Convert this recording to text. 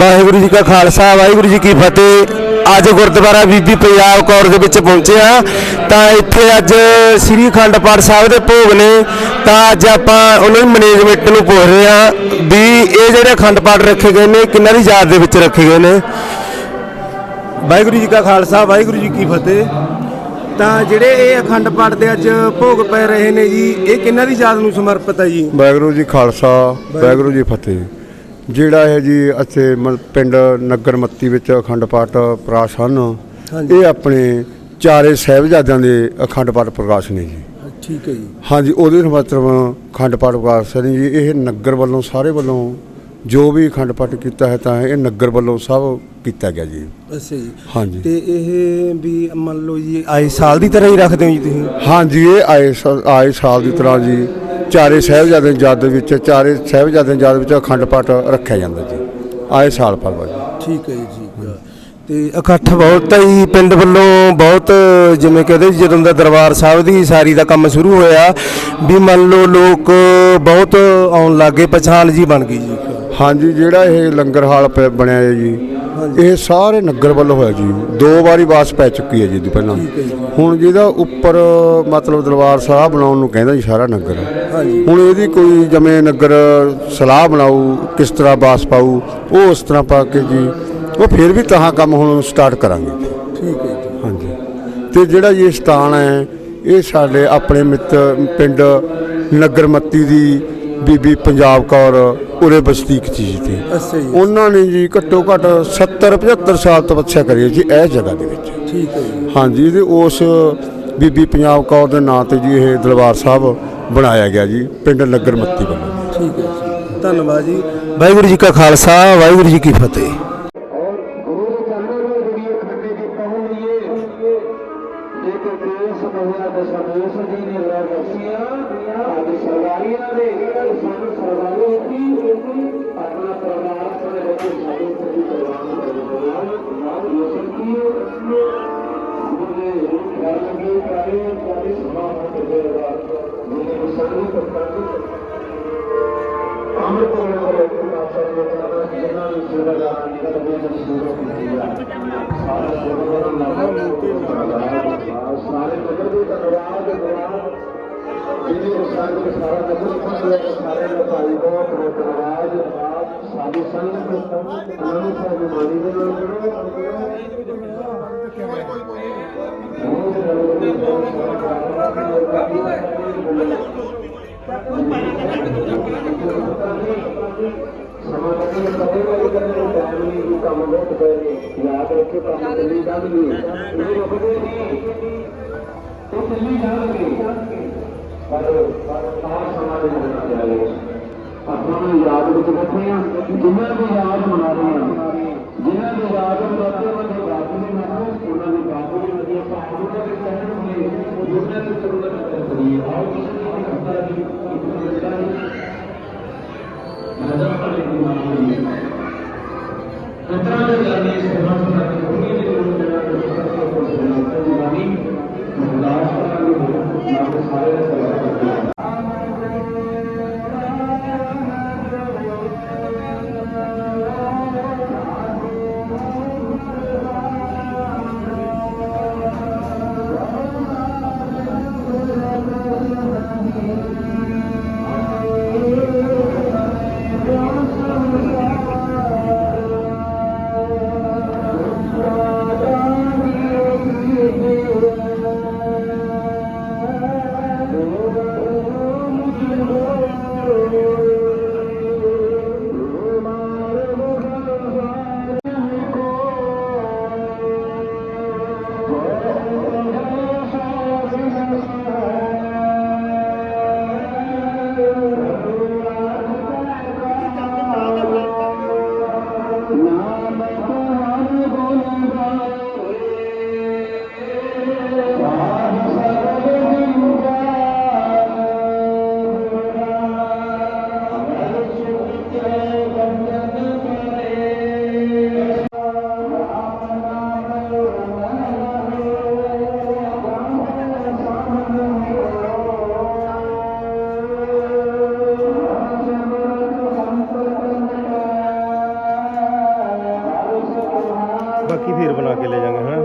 ਵਾਹਿਗੁਰੂ ਜੀ ਕਾ ਖਾਲਸਾ, ਵਾਹਿਗੁਰੂ ਜੀ ਕੀ ਫਤਿਹ। ਅੱਜ ਗੁਰਦੁਆਰਾ ਬੀਬੀ ਪੰਜਾਬ ਕੌਰ ਦੇ ਵਿੱਚ ਪਹੁੰਚੇ ਆ ਤਾਂ ਇੱਥੇ ਅੱਜ ਸ੍ਰੀ ਅਖੰਡ ਪਾਠ ਸਾਹਿਬ ਦੇ ਭੋਗ ਨੇ। ਤਾਂ ਅੱਜ ਆਪਾਂ ਉਹਨਾਂ ਦੀ ਮੈਨੇਜਮੈਂਟ ਨੂੰ ਪੁੱਛ ਰਹੇ ਆ ਵੀ ਇਹ ਜਿਹੜੇ ਅਖੰਡ ਪਾਠ ਰੱਖੇ ਗਏ ਨੇ, ਕਿੰਨਾਂ ਦੀ ਯਾਦ ਦੇ ਵਿੱਚ ਰੱਖੇ ਗਏ ਨੇ? ਵਾਹਿਗੁਰੂ ਜੀ ਕਾ ਖਾਲਸਾ, ਵਾਹਿਗੁਰੂ ਜੀ ਕੀ ਫਤਿਹ। ਤਾਂ ਜਿਹੜੇ ਇਹ ਅਖੰਡ ਪਾਠ ਦੇ ਅੱਜ ਭੋਗ ਪੈ ਰਹੇ ਨੇ ਜੀ, ਇਹ ਕਿੰਨਾਂ ਦੀ ਯਾਦ ਨੂੰ ਸਮਰਪਿਤ ਹੈ ਜੀ? ਵਾਹਿਗੁਰੂ ਜੀ ਖਾਲਸਾ, ਵਾਹਿਗੁਰੂ ਜੀ ਫਤਿਹ। ਜਿਹੜਾ ਹੈ ਜੀ ਇੱਥੇ ਪਿੰਡ ਨਗਰ ਮੱਤੀ ਵਿੱਚ ਅਖੰਡ ਪਾਠ ਪ੍ਰਕਾਸ਼ ਹਨ। ਇਹ ਆਪਣੇ ਚਾਰੇ ਸਾਹਿਬਜ਼ਾਦਿਆਂ ਦੇ ਅਖੰਡ ਪਾਠ ਪ੍ਰਕਾਸ਼ ਨੇ ਜੀ। ਠੀਕ ਹੈ ਜੀ। ਹਾਂਜੀ ਉਹਦੇ ਮਤਲਬ ਅਖੰਡ ਪਾਠ ਪ੍ਰਕਾਸ਼ ਨੇ ਜੀ। ਇਹ ਨਗਰ ਵੱਲੋਂ ਸਾਰੇ ਵੱਲੋਂ ਜੋ ਵੀ ਅਖੰਡ ਪਾਠ ਕੀਤਾ ਹੈ ਤਾਂ ਇਹ ਨਗਰ ਵੱਲੋਂ ਸਭ ਕੀਤਾ ਗਿਆ ਜੀ। ਅੱਛਾ ਜੀ। ਹਾਂਜੀ। ਤੇ ਇਹ ਵੀ ਮੰਨ ਲਓ ਜੀ ਆਏ ਸਾਲ ਦੀ ਤਰ੍ਹਾਂ ਹੀ ਰੱਖਦੇ ਹੋ ਜੀ ਤੁਸੀਂ? ਹਾਂਜੀ ਇਹ ਆਏ ਸਾਲ- ਆਏ ਸਾਲ ਦੀ ਤਰ੍ਹਾਂ ਜੀ। ਚਾਰੇ ਸਾਹਿਬਜ਼ਾਦਿਆਂ ਦੀ ਯਾਦ ਦੇ ਵਿੱਚ ਚਾਰੇ ਸਾਹਿਬਜ਼ਾਦਿਆਂ ਦੀ ਯਾਦ ਵਿੱਚ ਅਖੰਡ ਪਾਠ ਰੱਖਿਆ ਜਾਂਦਾ ਜੀ। ਆਏ ਸਾਲ ਪਰ ਜੀ। ਠੀਕ ਹੈ ਜੀ ਠੀਕ ਹੈ। ਤੇ ਇਕੱਠ ਬਹੁਤ ਹੈ ਪਿੰਡ ਵੱਲੋਂ ਬਹੁਤ ਜਿਵੇਂ ਕਹਿੰਦੇ ਜਦੋਂ ਦਾ ਦਰਬਾਰ ਸਾਹਿਬ ਦੀ ਸਾਰੀ ਦਾ ਕੰਮ ਸ਼ੁਰੂ ਹੋਇਆ ਵੀ ਮੰਨ ਲਓ ਲੋਕ ਬਹੁਤ ਆਉਣ ਲੱਗੇ ਪਛਾਣ ਜੀ ਬਣ ਗਈ ਜੀ। ਹਾਂਜੀ ਜਿਹੜਾ ਇਹ ਲੰਗਰ ਹਾਲ ਪ- ਬਣਿਆ ਹੈ ਜੀ ਇਹ ਸਾਰੇ ਨਗਰ ਵੱਲੋਂ ਹੋਇਆ ਜੀ। ਦੋ ਵਾਰੀ ਬਾਸ ਪੈ ਚੁੱਕੀ ਹੈ ਜੀ ਇਹਦੀ ਪਹਿਲਾਂ। ਹੁਣ ਜਿਹਦਾ ਉੱਪਰ ਮਤਲਬ ਦਰਬਾਰ ਸਾਹਿਬ ਬਣਾਉਣ ਨੂੰ ਕਹਿੰਦਾ ਜੀ ਸਾਰਾ ਨਗਰ। ਹੁਣ ਇਹਦੀ ਕੋਈ ਜਮੇ ਨਗਰ ਸਲਾਹ ਬਣਾਊ ਕਿਸ ਤਰ੍ਹਾਂ ਬਾਸ ਪਾਊ ਉਹ ਉਸ ਤਰ੍ਹਾਂ ਪਾ ਕੇ ਜੀ ਉਹ ਫਿਰ ਵੀ ਤਹਾਂ ਕੰਮ ਹੁਣ ਸਟਾਰਟ ਕਰਾਂਗੇ। ਠੀਕ ਹੈ ਜੀ। ਹਾਂਜੀ। ਤੇ ਜਿਹੜਾ ਇਹ ਸਥਾਨ ਹੈ ਇਹ ਸਾਡੇ ਆਪਣੇ ਮਿੱਤ ਪਿੰਡ ਨਗਰ ਮੱਤੀ ਦੀ ਬੀਬੀ ਪੰਜਾਬ ਕੌਰ ਉਰੇ ਬਸਤੀਕ ਚੀਜ਼ ਤੇ ਅੱਛਾ ਜੀ। ਉਹਨਾਂ ਨੇ ਜੀ ਘੱਟੋ ਘੱਟ 70 75 ਸਾਲ ਤਪੱਸਿਆ ਕਰੀ ਹੈ ਜੀ ਇਸ ਜਗ੍ਹਾ ਦੇ ਵਿੱਚ। ਠੀਕ ਹੈ ਜੀ। ਹਾਂਜੀ ਤੇ ਉਸ ਬੀਬੀ ਪੰਜਾਬ ਕੌਰ ਦੇ ਨਾਂ ਤੇ ਜੀ ਇਹ ਦਰਬਾਰ ਸਾਹਿਬ ਬਣਾਇਆ ਗਿਆ ਜੀ ਪਿੰਡ ਨਗਰ ਮੱਤੀ ਵੱਲੋਂ। ਠੀਕ ਹੈ ਜੀ। ਧੰਨਵਾਦ ਜੀ। ਵਾਹਿਗੁਰੂ ਜੀ ਕਾ ਖਾਲਸਾ ਵਾਹਿਗੁਰੂ ਜੀ ਕੀ ਫਤਿਹ। ਦੀਆਂ ਲੜਾਈਆਂ ਸੀਆਂ ਸਾਡੀ ਸਰਵਾਰੀਆਂ ਦੇ ਸਾਨੂੰ ਸਰਵਾਰੀ ਹੋਤੀ ਆਪਣਾ ਪਰਿਵਾਰ ਸਾਡੇ ਬੱਚੇ ਸਾਡੇ ਸਭੀ ਪਰਿਵਾਰ ਨੂੰ ਪਰਿਵਾਰ ਨਾਲ ਯੋਜਨ ਕੀ ਉਹਨੇ ਕਰ ਲਗੇ ਕਰੇ ਕਰੇ ਸਮਾਨ ਤੇ ਦੇਵਾ ਜਿਹਨੇ ਸਭੀ ਕਰਤਾ ਅਮਰ ਕੋਲ ਕਰੇ ਆਪਣਾ ਸਰਵਾਰੀ ਸਾਰੇ ਨਗਰ ਦੇ ਧੰਨਵਾਦ ਧੰਨਵਾਦ ਜਿਹਨੇ ਉਹ ਸਾਰਾ ਨਗਰ ਪਹੁੰਚਿਆ ਸਾਰੇ ਲੋਕਾਂ ਦਾ ਬਹੁਤ ਧੰਨਵਾਦ ਸਾਧੂ ਸੰਗਤ ਅਨੰਦ ਸਾਹਿਬ ਮਾਨੀ ਦੇ ਨਾਲ ਸਮਾਜਿਕ ਸਭੇ ਵਾਲੀ ਕਰਨ ਦੇ ਵੀ ਇਹ ਰੁਕਦੇ ਨਹੀਂ ਉਹ ਚੱਲੀ ਜਾਣਗੇ ਪਰ ਆਹ ਸਮਾਜ ਦੇ ਵਿੱਚ ਜਾਏ ਆਪਾਂ ਨੂੰ ਯਾਦ ਵਿੱਚ ਰੱਖੇ ਆ ਜਿਨ੍ਹਾਂ ਦੀ ਯਾਦ ਮਨਾ ਰਹੇ ਆ ਜਿਨ੍ਹਾਂ ਦੀ ਯਾਦ ਮਨਾਉਂਦੇ ਉਹਨਾਂ ਦੇ ਬਾਪੂ ਦੀ ਮਨਾਓ ਉਹਨਾਂ ਦੇ ਬਾਪੂ ਦੀ ਵਧੀਆ ਭਾਵਨਾ ਉਹਨਾਂ ਦੇ ਕਹਿਣ ਹੋਏ ਉਹਨਾਂ ਦੀ ਜ਼ਰੂਰਤ ਕਰੀਏ ਆਓ ਕਿਸੇ ਦੀ ਕਰਤਾ ਦੀ ਇੱਕ ਮਿੰਟ ਨਜ਼ਰ ਵਾਲੇ ਦੀ ਮਾਨੀ ਕਿਤਨਾ ਦੇ ਜਾਨੀ ਸੇਵਾ ਸੁਣਾ ਕੇ ਦੁਨੀਆ ਦੇ ਲੋਕ ਜਿਹੜਾ ਦੁਸ਼ਮਣ ਤੋਂ ਸੁਣਾ ਦੀ ਬਾਣੀ ਮੁਲਾਕਾਤ ਕਰਾਂਗੇ ਬਾਕੀ ਫੇਰ ਬਣਾ ਕੇ ਲੈ ਜਾਾਂਗੇ ਹਨਾ?